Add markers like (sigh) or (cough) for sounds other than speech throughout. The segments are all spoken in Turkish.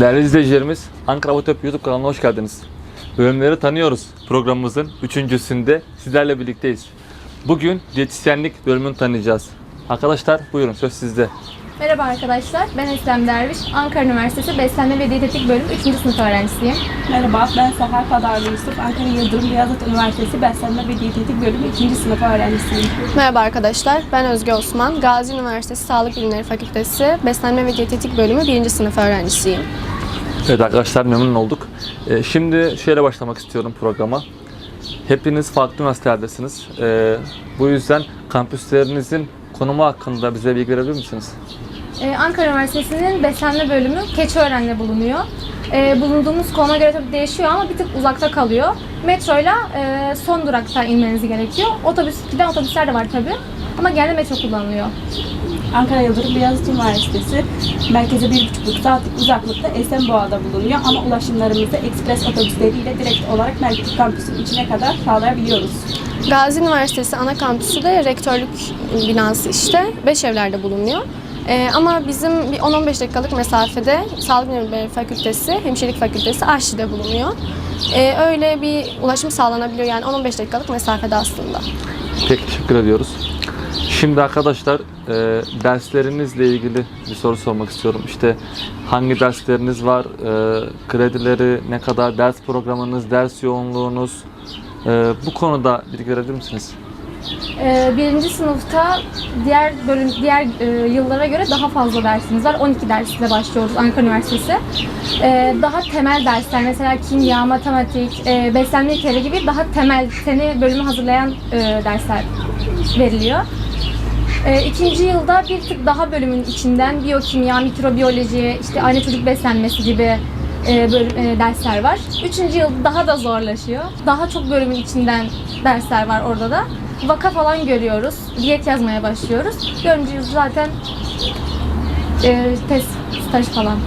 Değerli izleyicilerimiz, Ankara Avotop YouTube kanalına hoş geldiniz. Bölümleri tanıyoruz programımızın üçüncüsünde sizlerle birlikteyiz. Bugün diyetisyenlik bölümünü tanıyacağız. Arkadaşlar buyurun söz sizde. Merhaba arkadaşlar, ben Eslem Derviş. Ankara Üniversitesi Beslenme ve Diyetetik Bölümü 3. sınıf öğrencisiyim. Merhaba, ben Seher Kadarlı Yusuf. Ankara Yıldırım Beyazıt Üniversitesi Beslenme ve Diyetetik Bölümü 2. sınıf öğrencisiyim. Merhaba arkadaşlar, ben Özge Osman. Gazi Üniversitesi Sağlık Bilimleri Fakültesi Beslenme ve Diyetetik Bölümü 1. sınıf öğrencisiyim. Evet arkadaşlar memnun olduk. Ee, şimdi şöyle başlamak istiyorum programa. Hepiniz farklı üniversitelerdesiniz. Ee, bu yüzden kampüslerinizin konumu hakkında bize bilgi verebilir misiniz? Ee, Ankara Üniversitesi'nin Beslenme Bölümü Keçiören'de bulunuyor. Ee, bulunduğumuz konuma göre tabii değişiyor ama bir tık uzakta kalıyor. Metroyla e, son durakta inmeniz gerekiyor. Otobüs, giden otobüsler de var tabii. Ama genelde metro kullanılıyor. Ankara Yıldırım Beyazıt Üniversitesi merkeze 1,5 saatlik uzaklıkta Esenboğa'da bulunuyor ama ulaşımlarımızı ekspres otobüsleriyle direkt olarak merkez kampüsün içine kadar sağlayabiliyoruz. Gazi Üniversitesi ana kampüsü de rektörlük binası işte. Beşevler'de bulunuyor. Ee, ama bizim bir 10-15 dakikalık mesafede Sağlık Bilimleri Fakültesi, Hemşirelik Fakültesi Aşçı'da bulunuyor. Ee, öyle bir ulaşım sağlanabiliyor yani 10-15 dakikalık mesafede aslında. Peki teşekkür ediyoruz. Şimdi arkadaşlar e, derslerinizle ilgili bir soru sormak istiyorum. İşte hangi dersleriniz var, e, kredileri, ne kadar ders programınız, ders yoğunluğunuz, e, bu konuda bilgi verebilir misiniz? Ee, birinci sınıfta diğer bölüm diğer e, yıllara göre daha fazla dersimiz var. 12 dersle başlıyoruz Ankara Üniversitesi. Ee, daha temel dersler mesela kimya, matematik, e, beslenme ilkeleri gibi daha temel seni bölümü hazırlayan e, dersler veriliyor. E, ikinci yılda bir tık daha bölümün içinden biyokimya, mikrobiyoloji, işte anne çocuk beslenmesi gibi e, bölüm- e, dersler var. Üçüncü yıl daha da zorlaşıyor. Daha çok bölümün içinden dersler var orada da. Vaka falan görüyoruz. Diyet yazmaya başlıyoruz. Dördüncü yıl zaten e, test, staj falan.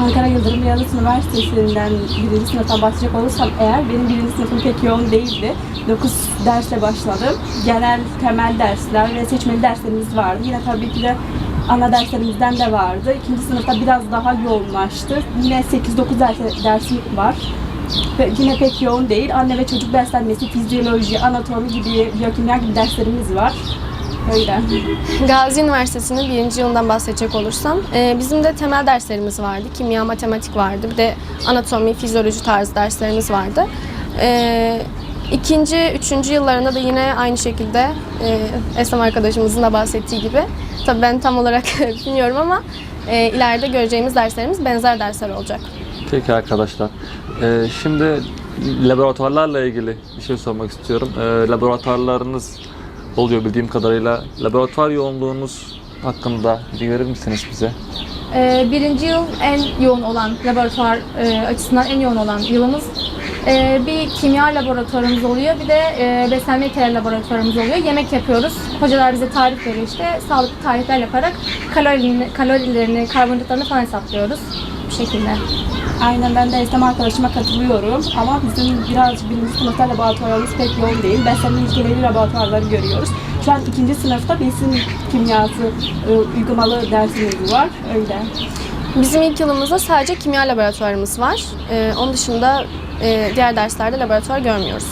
Ankara Yıldırım Beyazıt Üniversitesi'nden birinci sınıftan başlayacak olursam eğer benim birinci sınıfım pek yoğun değildi. 9 dersle başladım. Genel temel dersler ve seçmeli derslerimiz vardı. Yine tabii ki de ana derslerimizden de vardı. İkinci sınıfta biraz daha yoğunlaştı. Yine 8-9 ders, dersim var. Ve yine pek yoğun değil. Anne ve çocuk beslenmesi, fizyoloji, anatomi gibi, biyokimya gibi derslerimiz var. Öyle. Gazi Üniversitesi'nin birinci yılından bahsedecek olursam, e, bizim de temel derslerimiz vardı. Kimya, matematik vardı. Bir de anatomi, fizyoloji tarzı derslerimiz vardı. E, ikinci, üçüncü yıllarında da yine aynı şekilde e, Esem arkadaşımızın da bahsettiği gibi. Tabii ben tam olarak (laughs) bilmiyorum ama e, ileride göreceğimiz derslerimiz benzer dersler olacak. Peki arkadaşlar. E, şimdi laboratuvarlarla ilgili bir şey sormak istiyorum. E, laboratuvarlarınız oluyor bildiğim kadarıyla. Laboratuvar yoğunluğunuz hakkında bilgi verir misiniz bize? E, birinci yıl en yoğun olan laboratuvar e, açısından en yoğun olan yılımız. E, bir kimya laboratuvarımız oluyor, bir de e, beslenme ilkeleri laboratuvarımız oluyor. Yemek yapıyoruz. Hocalar bize tarif veriyor işte. Sağlıklı tarifler yaparak kalorilerini, kalorilerini, karbonhidratlarını falan hesaplıyoruz. Şekilde. Aynen ben de Eslem arkadaşıma katılıyorum ama bizim biraz birinci sınıfta laboratuvarımız pek yoğun değil. Beslenme ilkeleri laboratuvarları görüyoruz. Şu an ikinci sınıfta besin kimyası e, uygulamalı dersimiz var. Öyle. Bizim ilk yılımızda sadece kimya laboratuvarımız var. E, onun dışında e, diğer derslerde laboratuvar görmüyoruz.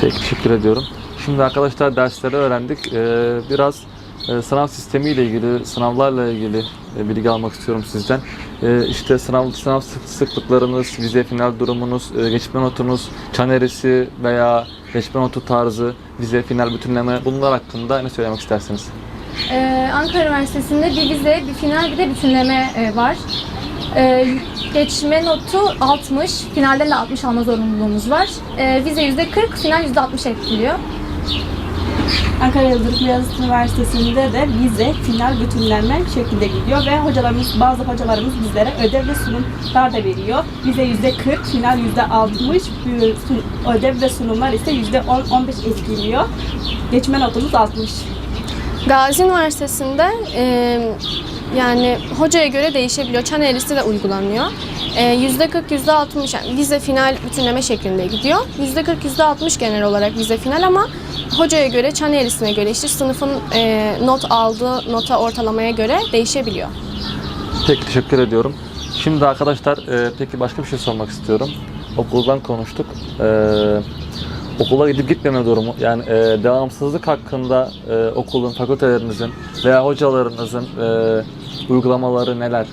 Peki teşekkür ediyorum. Şimdi arkadaşlar dersleri öğrendik. Ee, biraz e, sınav sistemiyle ilgili, sınavlarla ilgili e, bilgi almak istiyorum sizden. Ee, işte sınav sınav sık- sıklıklarınız, vize final durumunuz, e, geçme notunuz, çan eğrisi veya geçme notu tarzı, vize final bütünleme bunlar hakkında ne söylemek istersiniz? Ee, Ankara Üniversitesi'nde bir vize, bir final, bir de bütünleme e, var. Ee, geçme notu 60, finalden de 60 alma zorunluluğumuz var. Ee, vize %40, final %60 etkiliyor. Ankara Yıldırım Beyazıt Üniversitesi'nde de vize, final, bütünleme şeklinde gidiyor ve hocalarımız, bazı hocalarımız bizlere ödev ve sunumlar da veriyor. Vize yüzde 40, final yüzde 60, bu sun- ödev ve sunumlar ise yüzde 10-15 etkiliyor. Geçme notumuz 60. Gazi Üniversitesi'nde e, yani hocaya göre değişebiliyor. Çan eğrisi de uygulanıyor. E, %40, %60 yani vize final bütünleme şeklinde gidiyor. %40, %60 genel olarak vize final ama hocaya göre, çan eğrisine göre işte sınıfın e, not aldığı nota ortalamaya göre değişebiliyor. Peki teşekkür ediyorum. Şimdi arkadaşlar e, peki başka bir şey sormak istiyorum. Okuldan konuştuk. E, okula gidip gitmeme durumu yani e, devamsızlık hakkında e, okulun, fakültelerinizin veya hocalarınızın e, uygulamaları neler?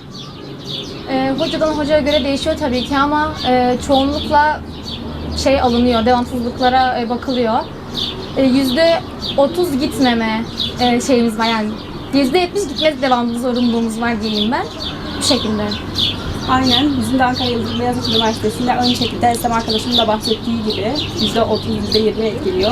Ee, hocadan hocaya göre değişiyor tabii ki ama e, çoğunlukla şey alınıyor, devamsızlıklara e, bakılıyor. E, Yüzde 30 gitmeme e, şeyimiz var yani. Yüzde 70 gitme devamlı zorunluluğumuz var diyeyim ben. Bu şekilde. Aynen. Bizim de Ankara Yıldırım Beyazıt Üniversitesi'nde aynı şekilde Esem arkadaşımın da bahsettiği gibi %30, %20 etkiliyor.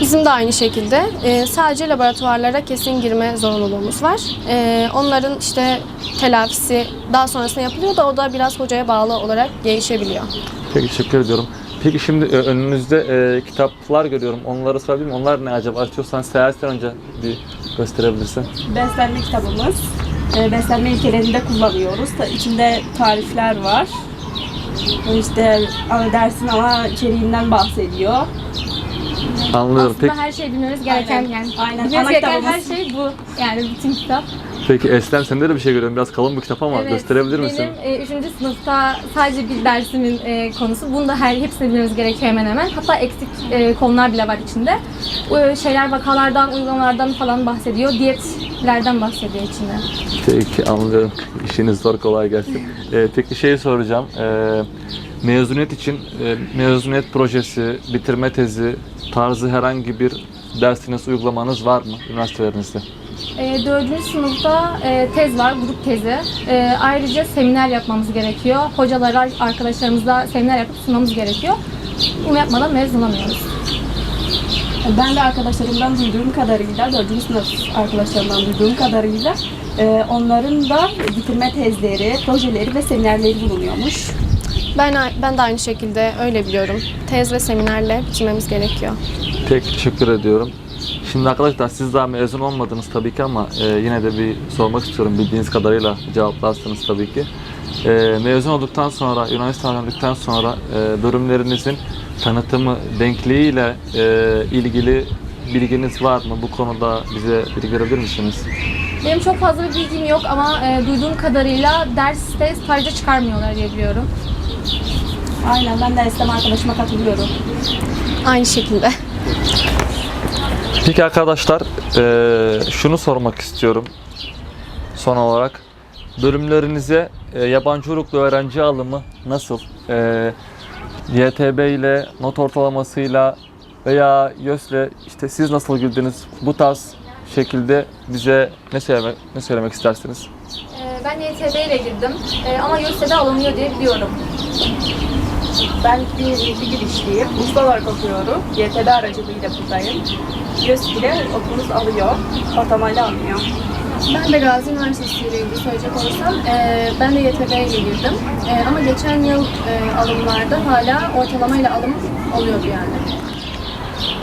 Bizim de aynı şekilde e, sadece laboratuvarlara kesin girme zorunluluğumuz var. E, onların işte telafisi daha sonrasında yapılıyor da o da biraz hocaya bağlı olarak değişebiliyor. Peki teşekkür ediyorum. Peki şimdi e, önünüzde e, kitaplar görüyorum. Onları sorabilir miyim? Onlar ne acaba? Açıyorsan seyahatten önce bir gösterebilirsin. Beslenme kitabımız. E, beslenme ilkelerinde kullanıyoruz. Ta, içinde tarifler var. İşte ana- dersin ana içeriğinden bahsediyor. Anlıyorum. Aslında Peki, her şeyi bilmemiz gereken Aynen. yani. Aynen. Bilmemiz Ana gereken her kitabımız. şey bu. Yani bütün kitap. peki Eslem sende de bir şey görüyorum. Biraz kalın bir kitap ama Evet, gösterebilir misin? Benim 3. sınıfta sadece bir dersimin e, konusu. Bunu da her hepsini bilmemiz gerekiyor hemen hemen. Hatta eksik e, konular bile var içinde. Bu e, şeyler vakalardan, uygulamalardan falan bahsediyor. Diyetlerden bahsediyor içinde. Peki anlıyorum. İşiniz zor kolay gelsin. (laughs) Ee, peki şeyi soracağım. Ee, mezuniyet için e, mezuniyet projesi, bitirme tezi tarzı herhangi bir dersiniz, uygulamanız var mı üniversitelerinizde? E, 4. sınıfta e, tez var, grup tezi. E, ayrıca seminer yapmamız gerekiyor. Hocalara, arkadaşlarımızla seminer yapıp sunmamız gerekiyor. Bunu yapmadan mezun olamıyoruz. Ben de arkadaşlarımdan duyduğum kadarıyla, 4. sınıf arkadaşlarımdan duyduğum kadarıyla e, onların da bitirme tezleri, projeleri ve seminerleri bulunuyormuş. Ben ben de aynı şekilde öyle biliyorum. Tez ve seminerle bitirmemiz gerekiyor. Peki teşekkür ediyorum. Şimdi arkadaşlar siz daha mezun olmadınız tabii ki ama e, yine de bir sormak istiyorum. Bildiğiniz kadarıyla cevaplarsınız tabii ki. E, mezun olduktan sonra, Yunanistan'a döndükten sonra e, bölümlerinizin tanıtımı denkliğiyle e, ilgili bilginiz var mı? Bu konuda bize bilgi verebilir misiniz? Benim çok fazla bir bilgim yok ama e, duyduğum kadarıyla derste sadece çıkarmıyorlar diye biliyorum. Aynen ben de Eslem arkadaşıma katılıyorum. Aynı şekilde. Peki arkadaşlar, eee, şunu sormak istiyorum son olarak. Bölümlerinize e, yabancı uyruklu öğrenci alımı nasıl? Eee YTB ile, not ortalamasıyla veya YÖS'le işte siz nasıl girdiniz? Bu tarz şekilde bize ne söylemek, ne söylemek istersiniz? E, ben YTB ile girdim e, ama YÖS'e alınıyor diye biliyorum. Ben bir, bir girişliyim. Usta olarak okuyorum. YTD aracılığıyla buradayım. YÖS ile okulumuz alıyor. Atamayla almıyor. Ben de Gazi Üniversitesi ile ilgili söyleyecek olursam, e, ben de YTB'ye girdim. E, ama geçen yıl e, alımlarda hala ortalamayla alım oluyordu yani.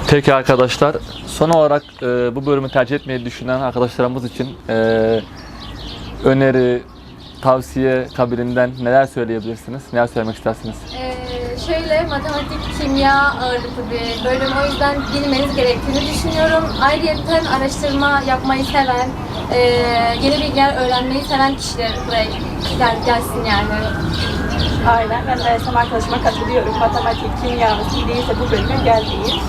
Peki arkadaşlar, son olarak e, bu bölümü tercih etmeyi düşünen arkadaşlarımız için e, öneri, tavsiye kabilinden neler söyleyebilirsiniz? Neler söylemek istersiniz? E, matematik, kimya ağırlıklı bir bölüm. O yüzden bilmeniz gerektiğini düşünüyorum. Ayrıca araştırma yapmayı seven, e, yeni bilgiler öğrenmeyi seven kişiler buraya gel, gelsin yani. Aynen. Ben de Eslem arkadaşıma katılıyorum. Matematik, kimya, iyi değilse bu bölüme gel değil.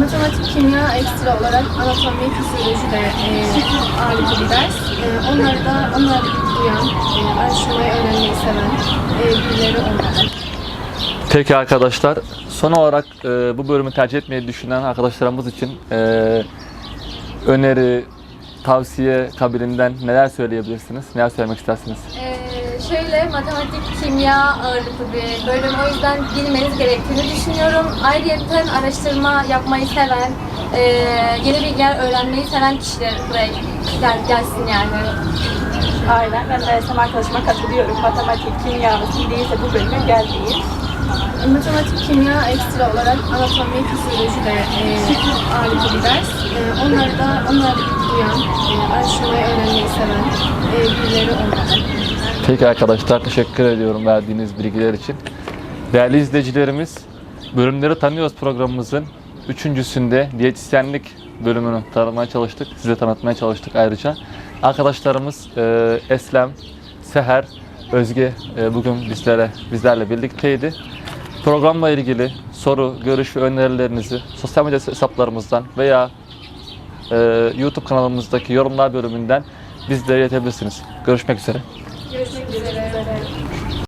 Matematik, kimya ekstra olarak anatomi, fizyoloji de e, ağırlıklı bir ders. E, onları da onlara da duyan, e, araştırmayı öğrenmeyi seven e, birileri olmalı. Peki arkadaşlar, son olarak e, bu bölümü tercih etmeyi düşünen arkadaşlarımız için e, öneri, tavsiye kabilinden neler söyleyebilirsiniz? Neler söylemek istersiniz? Ee, şöyle matematik, kimya ağırlıklı bir bölüm. O yüzden bilmeniz gerektiğini düşünüyorum. Ayrıca araştırma yapmayı seven, e, yeni bilgiler öğrenmeyi seven kişiler buraya gel, gelsin yani. Aynen. Ben de Eslem arkadaşıma katılıyorum. Matematik, kimya, iyi değilse bu bölüme gel değil. Matematik, kimya ekstra olarak anatomi, fizyoloji de e, ağırlıklı bir ders. E, onları da onlara da duyan, e, araştırmayı öğrenmeyi seven e, birileri olmalı. Peki arkadaşlar, teşekkür ediyorum verdiğiniz bilgiler için. Değerli izleyicilerimiz, Bölümleri Tanıyoruz programımızın üçüncüsünde diyetisyenlik bölümünü tanıtmaya çalıştık. Size tanıtmaya çalıştık ayrıca. Arkadaşlarımız e, Eslem, Seher Özge e, bugün bizlere bizlerle birlikteydi. Programla ilgili soru, görüş ve önerilerinizi sosyal medya hesaplarımızdan veya e, YouTube kanalımızdaki yorumlar bölümünden bizlere iletebilirsiniz. Görüşmek üzere. Görüşmek üzere.